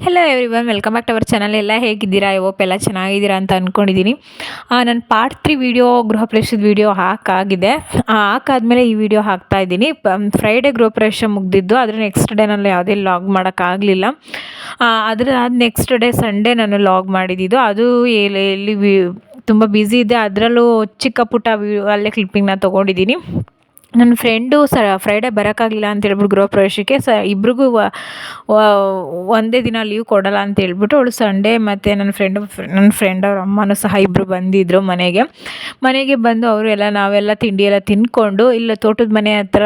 Hello everyone welcome back to our channel ಎಲ್ಲ ಹೇಗಿದ್ದೀರಾ? Hope ಎಲ್ಲ ಚೆನ್ನಾಗಿದ್ದೀರಾ ಅಂತ ಅಂದ್ಕೊಂಡಿದ್ದೀನಿ ನಾನು ಪಾರ್ಟ್ ತ್ರೀ ವೀಡಿಯೋ ಗೃಹ ಪ್ರವೇಶದ ವೀಡಿಯೋ ಹಾಕಾಗಿದೆ. ಹಾಕಾದ್ಮೇಲೆ ಈ ವಿಡಿಯೋ ಹಾಕ್ತಾ ಇದ್ದೀನಿ. ಫ್ರೈಡೇ ಗೃಹ ಪ್ರವೇಶ ಮುಗ್ದಿದ್ದು, ಆದರೆ ನೆಕ್ಸ್ಟ್ ಡೇ ನಾನು ಯಾವುದೇ ಲಾಗ್ ಮಾಡೋಕ್ಕಾಗಲಿಲ್ಲ. ಅದ್ರ ಅದು ನೆಕ್ಸ್ಟ್ ಡೇ ಸಂಡೇ ನಾನು ಲಾಗ್ ಮಾಡಿದ್ದು ಅದು ಎಲ್ಲಿ ತುಂಬ ಬ್ಯುಸಿ ಇದೆ. ಅದರಲ್ಲೂ ಚಿಕ್ಕ ಪುಟ್ಟ ಅಲ್ಲೇ ಕ್ಲಿಪ್ಪಿಂಗ್ನ ತೊಗೊಂಡಿದ್ದೀನಿ. ನನ್ನ ಫ್ರೆಂಡು ಸ ಫ್ರೈಡೇ ಬರೋಕ್ಕಾಗಿಲ್ಲ ಅಂತ ಹೇಳ್ಬಿಟ್ಟು ಗೃಹ ಪ್ರವೇಶಕ್ಕೆ ಸ, ಇಬ್ರಿಗೂ ಒಂದೇ ದಿನ ಲೀವ್ ಕೊಡೋಲ್ಲ ಅಂತ ಹೇಳ್ಬಿಟ್ಟು ಅವಳು ಸಂಡೇ ಮತ್ತು ನನ್ನ ಫ್ರೆಂಡು ನನ್ನ ಫ್ರೆಂಡ್ ಅವ್ರ ಅಮ್ಮನೂ ಸಹ ಇಬ್ಬರು ಬಂದಿದ್ದರು ಮನೆಗೆ. ಮನೆಗೆ ಬಂದು ಅವರು ಎಲ್ಲ, ನಾವೆಲ್ಲ ತಿಂಡಿ ಎಲ್ಲ ತಿಂದ್ಕೊಂಡು ಇಲ್ಲ ತೋಟದ ಮನೆ ಹತ್ರ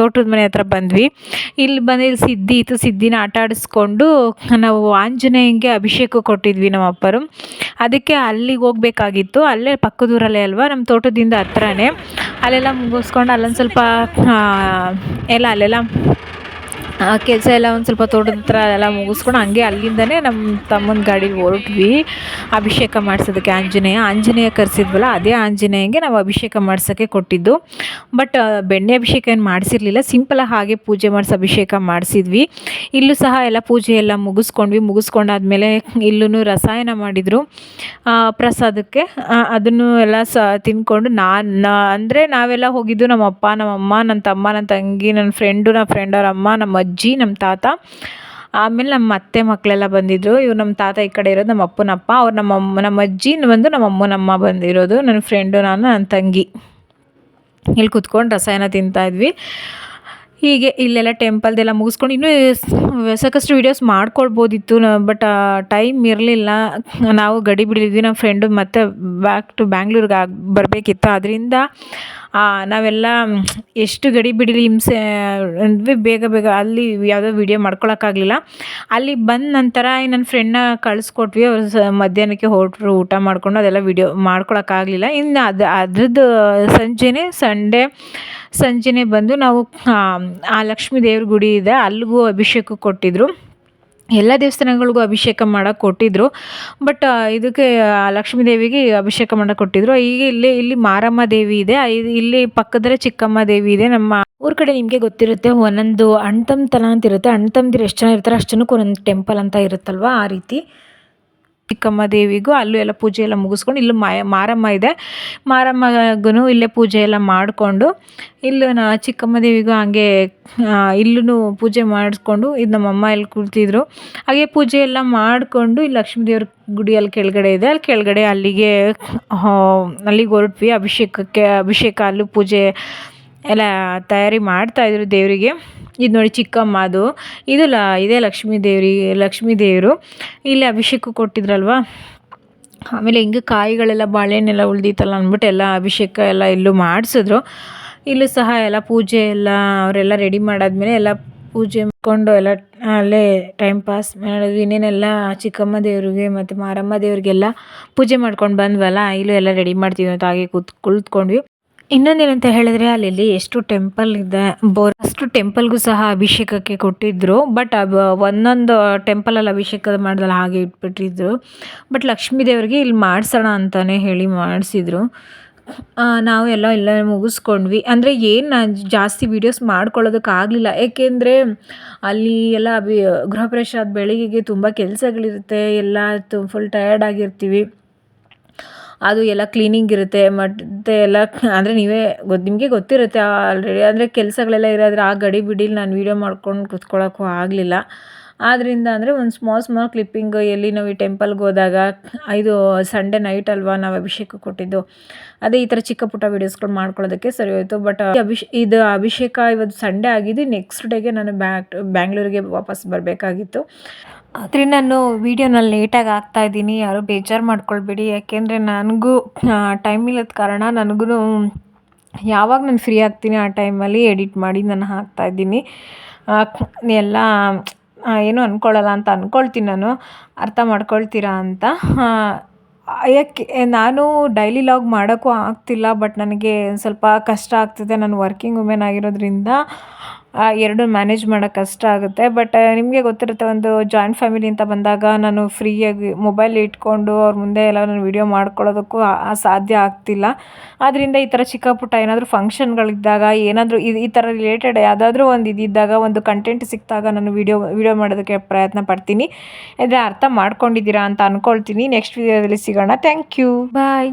ತೋಟದ ಮನೆ ಹತ್ರ ಬಂದ್ವಿ. ಇಲ್ಲಿ ಬಂದು ಇಲ್ಲಿ ಸಿದ್ಧಿ ಇತ್ತು, ಸಿದ್ಧಿನ ಆಟ ಆಡಿಸ್ಕೊಂಡು ನಾವು ಆಂಜನೇಯಂಗೆ ಅಭಿಷೇಕ ಕೊಟ್ಟಿದ್ವಿ ನಮ್ಮ ಅಪ್ಪರು ಅದಕ್ಕೆ ಅಲ್ಲಿಗೆ ಹೋಗ್ಬೇಕಾಗಿತ್ತು. ಅಲ್ಲೇ ಪಕ್ಕದೂರಲ್ಲೇ ಅಲ್ವಾ? ನಮ್ಮ ತೋಟದಿಂದ ಹತ್ರನೇ. ಅಲ್ಲೆಲ್ಲ ಮುಗಿಸ್ಕೊಂಡು ಅಲ್ಲೊಂದು ಸ್ವಲ್ಪ ಎಲ್ಲ ಅಲ್ಲೆಲ್ಲ ಕೆಲಸ ಎಲ್ಲ ಒಂದು ಸ್ವಲ್ಪ ತೋಟದ ಹತ್ರ ಎಲ್ಲ ಮುಗಿಸ್ಕೊಂಡು ಹಂಗೆ ಅಲ್ಲಿಂದನೇ ನಮ್ಮ ತಮ್ಮನ ಗಾಡಿಗೆ ಹೊರಟ್ವಿ. ಅಭಿಷೇಕ ಮಾಡಿಸೋದಕ್ಕೆ ಆಂಜನೇಯ. ಆಂಜನೇಯ ಕರೆಸಿದ್ವಲ್ಲ, ಅದೇ ಆಂಜನೇಯಂಗೆ ನಾವು ಅಭಿಷೇಕ ಮಾಡ್ಸೋಕ್ಕೆ ಕೊಟ್ಟಿದ್ದು. ಬಟ್ ಬೆಣ್ಣೆ ಅಭಿಷೇಕ ಏನು ಮಾಡಿಸಿರ್ಲಿಲ್ಲ. ಸಿಂಪಲಾಗಿ ಹಾಗೆ ಪೂಜೆ ಮಾಡಿಸಿ ಅಭಿಷೇಕ ಮಾಡಿಸಿದ್ವಿ. ಇಲ್ಲೂ ಸಹ ಎಲ್ಲ ಪೂಜೆ ಎಲ್ಲ ಮುಗಿಸ್ಕೊಂಡ್ವಿ. ಮುಗಿಸ್ಕೊಂಡಾದ್ಮೇಲೆ ಇಲ್ಲೂ ರಸಾಯನ ಮಾಡಿದರು. ಪ್ರಸಾದಕ್ಕೆ ಅದನ್ನು ಎಲ್ಲ ಸ ತಿಂದ್ಕೊಂಡು ನಾನು ಅಂದರೆ ನಾವೆಲ್ಲ ಹೋಗಿದ್ದು ನಮ್ಮ ಅಪ್ಪ ನಮ್ಮ ಅಮ್ಮ ನನ್ನ ತಮ್ಮ ನನ್ನ ತಂಗಿ ನನ್ನ ಫ್ರೆಂಡು ನನ್ನ ಫ್ರೆಂಡ್ ಅವ್ರ ಅಮ್ಮ ನಮ್ಮ ಅಜ್ಜಿ ನಮ್ಮ ತಾತ. ಆಮೇಲೆ ನಮ್ಮ ಅತ್ತೆ ಮಕ್ಕಳೆಲ್ಲ ಬಂದಿದ್ದರು ಇವ್ರು ನಮ್ಮ ತಾತ ಈ ಕಡೆ ಇರೋದು ನಮ್ಮ ಅಪ್ಪನಪ್ಪ. ಅವ್ರು ನಮ್ಮ ಅಮ್ಮ ನಮ್ಮ ಅಜ್ಜಿ ಬಂದು ನಮ್ಮ ಅಮ್ಮನಮ್ಮ ಬಂದಿರೋದು. ನನ್ನ ಫ್ರೆಂಡು ನಾನು ನನ್ನ ತಂಗಿ. ಇಲ್ಲಿ ಕುತ್ಕೊಂಡು ರಸಾಯನ ತಿಂತಾಯಿದ್ವಿ ಹೀಗೆ ಇಲ್ಲೆಲ್ಲ ಟೆಂಪಲ್ದೆಲ್ಲ ಮುಗಿಸ್ಕೊಂಡು ಇನ್ನೂ ಸಾಕಷ್ಟು ವೀಡಿಯೋಸ್ ಮಾಡ್ಕೊಳ್ಬೋದಿತ್ತು ಬಟ್ ಟೈಮ್ ಇರಲಿಲ್ಲ. ನಾವು ಗಡಿ ಬಿಡಿದ್ವಿ ನಮ್ಮ ಫ್ರೆಂಡು ಮತ್ತೆ ಬ್ಯಾಕ್ ಟು ಬ್ಯಾಂಗ್ಳೂರ್ಗೆ ಆಗಿ, ಬರಬೇಕಿತ್ತು. ಅದರಿಂದ ನಾವೆಲ್ಲ, ಎಷ್ಟು ಗಡಿ ಬಿಡಿಲಿ ಹಿಂಸೆ ಅಂದ್ವಿ ಬೇಗ ಬೇಗ ಅಲ್ಲಿ ಯಾವುದೋ ವೀಡಿಯೋ ಮಾಡ್ಕೊಳಕ್ಕಾಗಲಿಲ್ಲ. ಅಲ್ಲಿ ಬಂದ ನಂತರ ನನ್ನ ಫ್ರೆಂಡ್ನ ಕಳಿಸ್ಕೊಟ್ವಿ. ಅವ್ರು ಸ, ಮಧ್ಯಾಹ್ನಕ್ಕೆ ಹೊರಟರು, ಊಟ ಮಾಡಿಕೊಂಡು ಅದೆಲ್ಲ ವೀಡಿಯೋ ಮಾಡ್ಕೊಳಕ್ಕಾಗಲಿಲ್ಲ. ಇನ್ನು ಅದು, ಅದ್ರದ್ದು ಸಂಜೆನೇ, ಸಂಡೇ ಸಂಜೆನೇ ಬಂದು ನಾವು, ಆ ಲಕ್ಷ್ಮೀ ದೇವ್ರ ಗುಡಿ ಇದೆ, ಅಲ್ಲಿಗೂ ಅಭಿಷೇಕ ಕೊಟ್ಟಿದ್ದರು ಎಲ್ಲ ದೇವಸ್ಥಾನಗಳಿಗೂ ಅಭಿಷೇಕ ಮಾಡೋಕೆ ಕೊಟ್ಟಿದ್ದರು ಬಟ್ ಇದಕ್ಕೆ ಲಕ್ಷ್ಮೀ ದೇವಿಗೆ ಅಭಿಷೇಕ ಮಾಡೋಕೆ ಕೊಟ್ಟಿದ್ರು. ಈಗ ಇಲ್ಲಿ ಇಲ್ಲಿ ಮಾರಮ್ಮ ದೇವಿ ಇದೆ ಇಲ್ಲಿ ಪಕ್ಕದಲ್ಲೇ ಚಿಕ್ಕಮ್ಮ ದೇವಿ ಇದೆ. ನಮ್ಮ ಊರ ಕಡೆ ನಿಮಗೆ ಗೊತ್ತಿರುತ್ತೆ, ಒಂದೊಂದು ಅಣ್ತಮ್ಮತನ ಅಂತ ಇರುತ್ತೆ. ಅಣ್ಣ ತಮ್ಮದಿರು ಎಷ್ಟು ಜನ ಇರ್ತಾರೆ ಅಷ್ಟು ಜನಕ್ಕೂ ಒಂದೊಂದು ಟೆಂಪಲ್ ಅಂತ ಇರುತ್ತಲ್ವ, ಆ ರೀತಿ. ಚಿಕ್ಕಮ್ಮ ದೇವಿಗೂ ಅಲ್ಲೂ ಎಲ್ಲ ಪೂಜೆ ಎಲ್ಲ ಮುಗಿಸ್ಕೊಂಡು ಇಲ್ಲೂ ಮಾಯ, ಮಾರಮ್ಮ ಇದೆ. ಮಾರಮ್ಮಗೂ ಇಲ್ಲೇ ಪೂಜೆ ಎಲ್ಲ ಮಾಡಿಕೊಂಡು ಇಲ್ಲೂ ನಾ, ಚಿಕ್ಕಮ್ಮ ದೇವಿಗೂ ಹಂಗೆ ಇಲ್ಲೂ ಪೂಜೆ ಮಾಡಿಸ್ಕೊಂಡು ಇದು ನಮ್ಮಮ್ಮ ಇಲ್ಲಿ ಕೂತಿದ್ರು ಹಾಗೆ ಪೂಜೆ ಎಲ್ಲ ಮಾಡಿಕೊಂಡು ಇಲ್ಲಿ ಲಕ್ಷ್ಮೀ ದೇವ್ರ ಗುಡಿ ಅಲ್ಲಿ ಕೆಳಗಡೆ ಇದೆ. ಅಲ್ಲಿ ಕೆಳಗಡೆ ಅಲ್ಲಿಗೆ ಅಲ್ಲಿಗೆ ಹೊರಟ್ವಿ. ಅಭಿಷೇಕಕ್ಕೆ, ಅಭಿಷೇಕ ಅಲ್ಲೂ ಪೂಜೆ ಎಲ್ಲ ತಯಾರಿ ಮಾಡ್ತಾಯಿದ್ರು ದೇವರಿಗೆ. ಇದು ನೋಡಿ ಚಿಕ್ಕಮ್ಮ ಅದು ಇದು ಲ, ಇದೇ ಲಕ್ಷ್ಮೀ ದೇವ್ರಿಗೆ ಲಕ್ಷ್ಮೀ ದೇವರು. ಇಲ್ಲಿ ಅಭಿಷೇಕ ಕೊಟ್ಟಿದ್ರಲ್ವ? ಆಮೇಲೆ ಹಿಂಗೆ ಕಾಯಿಗಳೆಲ್ಲ, ಬಾಳೆಹಣ್ಣೆಲ್ಲ ಉಳ್ದಿತ್ತಲ್ಲ ಅಂದ್ಬಿಟ್ಟು ಎಲ್ಲ ಅಭಿಷೇಕ ಎಲ್ಲ ಇಲ್ಲೂ ಮಾಡಿಸಿದ್ರು. ಇಲ್ಲೂ ಸಹ ಎಲ್ಲ ಪೂಜೆ ಎಲ್ಲ ಅವರೆಲ್ಲ ರೆಡಿ ಮಾಡಾದ್ಮೇಲೆ ಎಲ್ಲ ಪೂಜೆ ಮಾಡಿಕೊಂಡು ಎಲ್ಲ ಅಲ್ಲೇ ಟೈಮ್ ಪಾಸ್ ಮಾಡೋದು. ಇನ್ನೇನೆಲ್ಲ ಚಿಕ್ಕಮ್ಮ ದೇವ್ರಿಗೆ ಮತ್ತು ಮಾರಮ್ಮ ದೇವ್ರಿಗೆಲ್ಲ ಪೂಜೆ ಮಾಡ್ಕೊಂಡು ಬಂದ್ವಲ್ಲ, ಇಲ್ಲೂ ಎಲ್ಲ ರೆಡಿ ಮಾಡ್ತೀವಿ ಅಂತ ಹಾಗೆ ಕೂತ್, ಕುಳಿತ್ಕೊಂಡ್ವಿ. ಇನ್ನೊಂದೇನಂತ ಹೇಳಿದ್ರೆ ಅಲ್ಲಿ ಎಷ್ಟು ಟೆಂಪಲ್ ಇದೆ ಬೋರ್ ಅಷ್ಟು ಟೆಂಪಲ್ಗೂ ಸಹ ಅಭಿಷೇಕಕ್ಕೆ ಕೊಟ್ಟಿದ್ರು ಬಟ್ ಒಂದೊಂದು ಟೆಂಪಲಲ್ಲಿ ಅಭಿಷೇಕ ಮಾಡಿದಲ್ಲ ಹಾಗೆ ಇಟ್ಬಿಟ್ಟಿದ್ರು. ಬಟ್ ಲಕ್ಷ್ಮೀ ದೇವರಿಗೆ ಇಲ್ಲಿ ಮಾಡಿಸೋಣ ಅಂತಲೇ ಹೇಳಿ ಮಾಡಿಸಿದ್ರು. ನಾವು ಎಲ್ಲ ಎಲ್ಲ ಮುಗಿಸ್ಕೊಂಡ್ವಿ. ಅಂದರೆ ಏನು ಜಾಸ್ತಿ ವೀಡಿಯೋಸ್ ಮಾಡ್ಕೊಳ್ಳೋದಕ್ಕಾಗಲಿಲ್ಲ. ಏಕೆಂದರೆ ಅಲ್ಲಿ ಎಲ್ಲ ಅಭಿ ಗೃಹ ಪ್ರವೇಶ ಆದ ಬೆಳಿಗ್ಗೆಗೆ ತುಂಬ ಕೆಲಸಗಳಿರುತ್ತೆ. ಎಲ್ಲ ಫುಲ್ ಟಯರ್ಡ್ ಆಗಿರ್ತೀವಿ. ಅದು ಎಲ್ಲ ಕ್ಲೀನಿಂಗ್ ಇರುತ್ತೆ, ಮತ್ತು ಎಲ್ಲ, ಅಂದರೆ ನೀವೇ ಗೊತ್ತು ನಿಮಗೆ ಗೊತ್ತಿರುತ್ತೆ ಆಲ್ರೆಡಿ ಅಂದರೆ ಕೆಲಸಗಳೆಲ್ಲ ಇರೋದ್ರೆ ಆ ಗಡಿ ಬಿಡೀಲಿ ನಾನು ವೀಡಿಯೋ ಮಾಡ್ಕೊಂಡು ಕೂತ್ಕೊಳ್ಳೋಕ್ಕೂ ಆಗಲಿಲ್ಲ. ಆದ್ದರಿಂದ ಅಂದರೆ ಒಂದು ಸ್ಮಾಲ್ ಸ್ಮಾಲ್ ಕ್ಲಿಪ್ಪಿಂಗ್ ಎಲ್ಲಿ ನಾವು ಈ ಟೆಂಪಲ್ಗೆ ಹೋದಾಗ, ಇದು ಸಂಡೇ ನೈಟ್ ಅಲ್ವಾ ನಾವು ಅಭಿಷೇಕ ಕೊಟ್ಟಿದ್ದು, ಅದೇ ಈ ಥರ ಚಿಕ್ಕ ಪುಟ್ಟ ವೀಡಿಯೋಸ್ಗಳು ಮಾಡ್ಕೊಳ್ಳೋದಕ್ಕೆ ಸರಿ ಹೋಯಿತು. ಬಟ್ ಅಭಿಷ್, ಇದು ಅಭಿಷೇಕ ಇವತ್ತು ಸಂಡೇ ಆಗಿದ್ದು ನೆಕ್ಸ್ಟ್ ಡೇಗೆ ನಾನು ಬ್ಯಾಕ್ ಬ್ಯಾಂಗ್ಳೂರಿಗೆ ವಾಪಸ್ ಬರಬೇಕಾಗಿತ್ತು. ಆದರೆ ನಾನು ವೀಡಿಯೋನ ಲೇಟಾಗಿ ಹಾಕ್ತಾಯಿದ್ದೀನಿ ಯಾರೂ ಬೇಜಾರು ಮಾಡ್ಕೊಳ್ಬೇಡಿ. ಯಾಕೆಂದರೆ ನನಗೂ ಟೈಮ್ ಇಲ್ಲದ ಕಾರಣ ನನಗೂ ಯಾವಾಗ ನಾನು ಫ್ರೀ ಆಗ್ತೀನಿ ಆ ಟೈಮಲ್ಲಿ ಎಡಿಟ್ ಮಾಡಿ ನಾನು ಹಾಕ್ತಾಯಿದ್ದೀನಿ ಎಲ್ಲ ಏನು ಅಂದ್ಕೊಳ್ಳಲ್ಲ ಅಂತ ಅಂದ್ಕೊಳ್ತೀನಿ ನಾನು. ಅರ್ಥ ಮಾಡ್ಕೊಳ್ತೀರಾ ಅಂತ. ಯಾಕೆ, ನಾನು ಡೈಲಿ ಲಾಗ್ ಮಾಡೋಕ್ಕೂ ಆಗ್ತಿಲ್ಲ ಬಟ್ ನನಗೆ ಸ್ವಲ್ಪ ಕಷ್ಟ ಆಗ್ತಿದೆ. ನಾನು ವರ್ಕಿಂಗ್ ವುಮೆನ್ ಆಗಿರೋದ್ರಿಂದ ಎರಡು ಮ್ಯಾನೇಜ್ ಮಾಡೋಕ್ಕೆ ಕಷ್ಟ ಆಗುತ್ತೆ. ಬಟ್ ನಿಮಗೆ ಗೊತ್ತಿರುತ್ತೆ ಒಂದು ಜಾಯಿಂಟ್ ಫ್ಯಾಮಿಲಿ ಅಂತ ಬಂದಾಗ ನಾನು ಫ್ರೀಯಾಗಿ ಮೊಬೈಲ್ ಇಟ್ಕೊಂಡು ಅವ್ರ ಮುಂದೆ ಎಲ್ಲ ನಾನು ವೀಡಿಯೋ ಮಾಡ್ಕೊಳ್ಳೋದಕ್ಕೂ ಸಾಧ್ಯ ಆಗ್ತಿಲ್ಲ. ಆದ್ದರಿಂದ ಈ ಥರ ಚಿಕ್ಕ ಪುಟ್ಟ ಏನಾದರೂ ಫಂಕ್ಷನ್ಗಳಿದ್ದಾಗ ಏನಾದರೂ ಈ ಈ ಥರ ರಿಲೇಟೆಡ್ ಯಾವುದಾದ್ರೂ ಒಂದು ಇದಿದ್ದಾಗ, ಒಂದು ಕಂಟೆಂಟ್ ಸಿಕ್ಕಿದಾಗ ನಾನು ವೀಡಿಯೋ ವೀಡಿಯೋ ಮಾಡೋದಕ್ಕೆ ಪ್ರಯತ್ನ ಪಡ್ತೀನಿ. ಇದೇ ಅರ್ಥ ಮಾಡ್ಕೊಂಡಿದ್ದೀರಾ ಅಂತ ಅಂದ್ಕೊಳ್ತೀನಿ ನೆಕ್ಸ್ಟ್ ವೀಡಿಯೋದಲ್ಲಿ ಸಿಗೋಣ. Thank you bye